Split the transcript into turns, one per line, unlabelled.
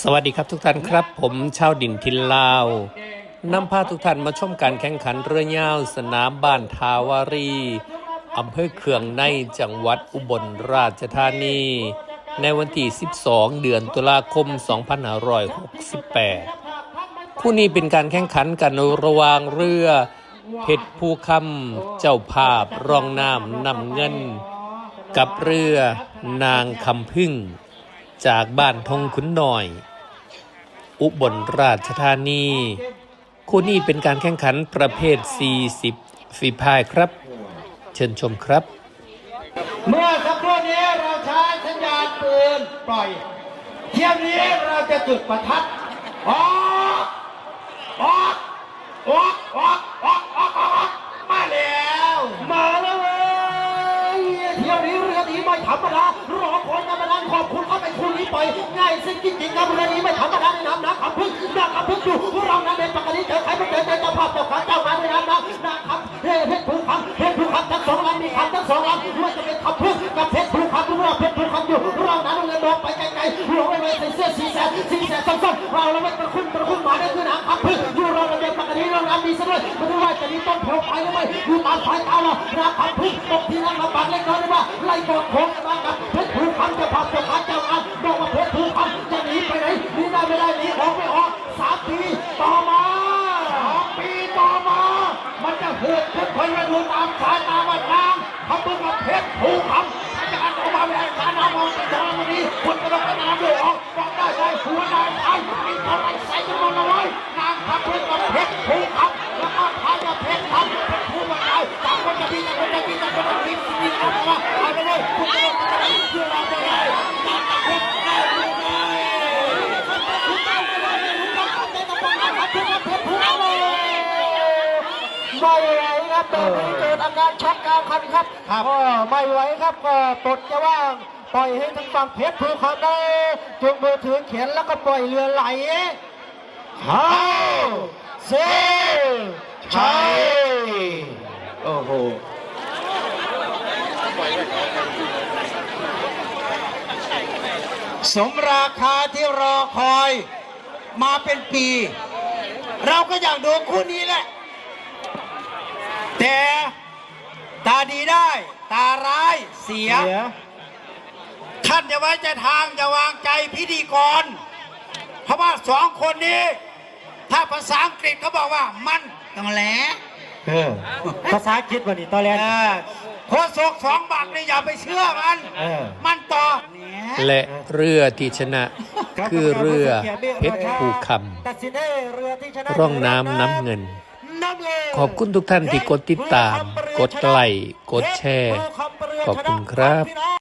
สวัสดีครับทุกท่านครับ ผมชาวดินทินลาวนำพาทุกท่านมาชมการแข่งขันเรือยาว สนามบ้านทาวารีอำเภอเคืองในจังหวัดอุบลราชธานี ในวันที่ 12 เดือนตุลาคม 2568 คู่นี้เป็นการแข่งขันกันระหว่างเรือ เพชรภูคำเจ้าภาพรองน้ำนำเงิน กับเรือนางคำพึ่ง จากบ้านทงขุนหน่อย อุบลราชธานี คู่นี้เป็นการแข่งขันประเภท 40 ฝีพายครับ เชิญชมครับ
เมื่อสักครู่นี้เราใช้สัญญาณปืนปล่อยเที่ยวนี้เราจะจุดประทัดออกออกออกออกออกออกออกมาแล้ว มาแล้วเว้ยเที่ยวนี้เรือนี้ไม่ธรรมดารอ เขาเป็นคู่นี้ไปง่ายสิ้นจริงๆครับเรื่องนี้ไม่ธรรมดาในน้ำน้ำขับพึ่งน้ำขับพึ่งดูพวกเรานั้นเป็นปกติเจอใครไม่เจอเจอเจ้าภาพเจ้าขาเจ้ามาในน้ำน้ำน้ำขับเฮ้เพชรภูคำเพชรภูคำทั้งสองลำมีคำทั้งสองลำว่าจะเป็นขับพึ่งกับเพชรภูคำทุกเราเพชรภูคำอยู่เรานั้นเงินดอกไปไกลๆหัวไม่ไม่ใส่เสื้อสีแสนสีแสนส้มๆเราเราไม่ประคุณประคุณมาได้คือน้ำขับพึ่งอยู่เราเป็นปกติเราน้ำมีเสมอไม่รู้ว่าจะมีต้นโพไปหรือไม่อยู่ตามสายตาเราน้ำขับพึ่ง มันจะเหือดทุกคนมาดูตามสายตาว่าทางทำเพื่อกับเพชรภูกคำถ้าจะการออกมาไม่ได้การน้ำมองไปทางวันนี้คุณก็ต้องไปน้ำด้วยออกบอกได้ใจหัวได้ทางมีเท่าไรใส่กันหมดเลยนางทัพเพื่อกับเพชรภูกคำแล้วก็ทายกับเพชรคำเพชรภูมาได้ต่างคนจะมีต่างคนจะมีต่างคนจะมีมีออกมาเอาไปเลยคุณก็ต้องไปได้เพื่อเราไปได้ามกับเพชรได้เลย ไม่ไหวครับตอนนี้เกิดอาการช็อกกลางคันครับก็ไม่ไหวครับก็ปลดจะว่างปล่อยให้ทางฝั่งเพชรภูเขาได้จุงมือถือเขียนแล้วก็ปล่อยเรือไหลฮ่าเซใช่โอ้โหสมราคาที่รอคอยมาเป็นปี เราก็อยากดูคู่นี้แหละ แต่ตาดีได้ ตา ร้ายเสีย ท่านจะไว้ใจทางจะวางใจพิธีกร เพราะว่าสองคนนี้ ถ้าภาษาอังกฤษเขาบอกว่ามันต้องแหล
เออภาษาอังกฤษวันนี้ตอนแรก
เออโคศกสองบักนี่อย่าไปเชื่อมัน
เออ
มันต่อ
และเรือที่ชนะคือเรือเพชรภูค
ตัดสินให้เรือที่ชนะำ
ร่องน้ำน้ำเงิน
น้ำเงิน
ขอบคุณทุกท่านที่กดติดตาม กดไลค์กดแชร์ ขอบคุณครับ